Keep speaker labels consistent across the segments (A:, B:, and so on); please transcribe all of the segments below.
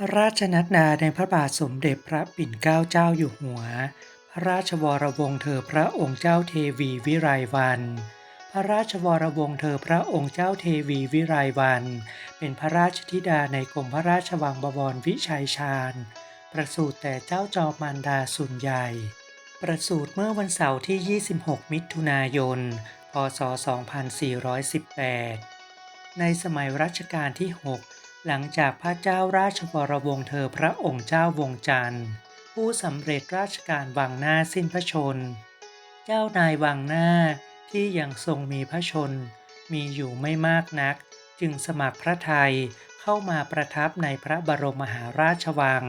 A: พระราชนัดดาในพระบาทสมเด็จพระปิ่นเกล้าเจ้าอยู่หัว พระราชวรวงศ์เธอพระองค์เจ้าเทวีวิไรวัน พระราชวรวงศ์เธอพระองค์เจ้าเทวีวิไรวัน เป็นพระราชธิดาในกรมพระราชวังบวรวิชัยชาญ ประสูติแต่เจ้าจอมมารดาสุนใหญ่ ประสูติเมื่อวันเสาร์ที่ 26 มิถุนายน พศ 2418 ในสมัยรัชกาลที่ 6 หลังจากพระเจ้าราชวรวงศ์เธอพระองค์เจ้าวงจันทร์ ผู้สำเร็จราชการวังหน้าสิ้นพระชน เจ้านายวังหน้าที่ยังทรงมีพระชน มีอยู่ไม่มากนัก จึงสมัครพระไทยเข้ามาประทับในพระบรมมหาราชวัง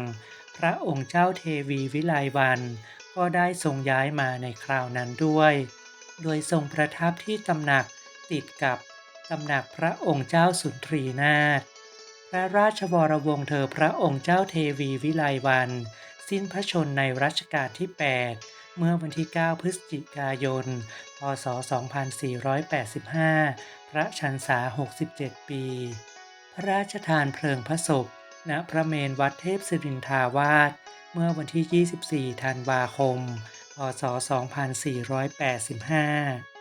A: พระองค์เจ้าเทวีวิไลวัน ก็ได้ทรงย้ายมาในคราวนั้นด้วย โดยทรงประทับที่ตำหนักติดกับตำหนักพระองค์เจ้าสุนทรีนาถ พระราชวรวงศ์เธอพระองค์เจ้าเทวีวิไลวัน สิ้นพระชนในรัชกาลที่ 8 เมื่อวันที่ 9 พฤศจิกายน พศ 2485 พระชันษา 67 ปี พระราชทานเพลิงพระศพ ณ พระเมรุวัดเทพศิรินทาวาส เมื่อวันที่ 24 ธันวาคม พศ 2485